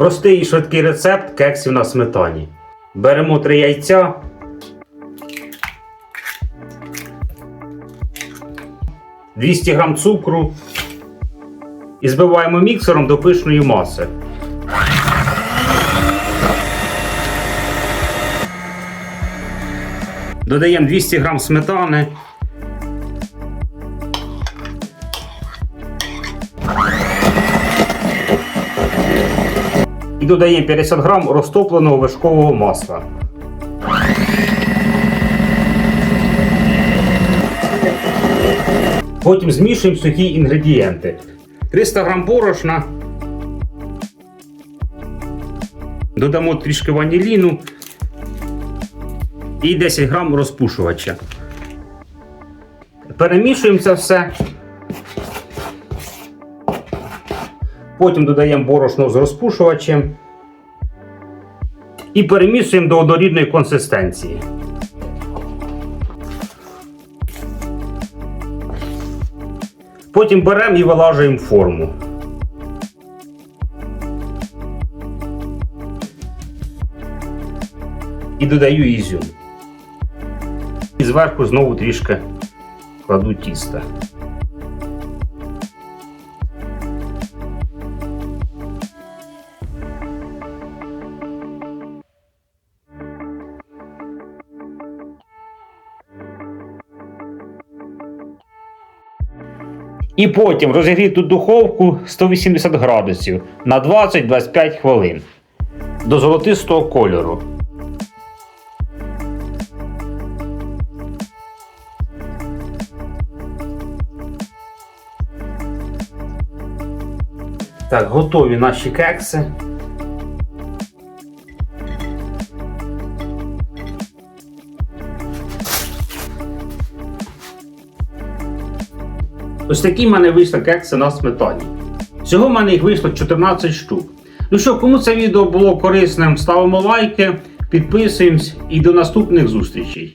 Простий і швидкий рецепт кексів на сметані. Беремо три яйця. «200 г цукру і збиваємо міксером до пишної маси. Додаємо 200 г сметани. Додаємо 50 г розтопленого вершкового масла. Потім змішуємо сухі інгредієнти. 300 г борошна. Додамо трішки ваніліну і 10 грам розпушувача. Перемішуємо це все. Потім додаємо борошно з розпушувачем і перемішуємо до однорідної консистенції. Потім беремо і вилажуємо форму. І додаю ізюм. І зверху знову трішки кладу тіста. І потім розігріту духовку 180 градусів на 20-25 хвилин до золотистого кольору. Так, готові наші кекси. Ось такі в мене вийшли кекси на сметані. Всього в мене їх вийшло 14 штук. Ну що, кому це відео було корисним, ставимо лайки, підписуємось і до наступних зустрічей.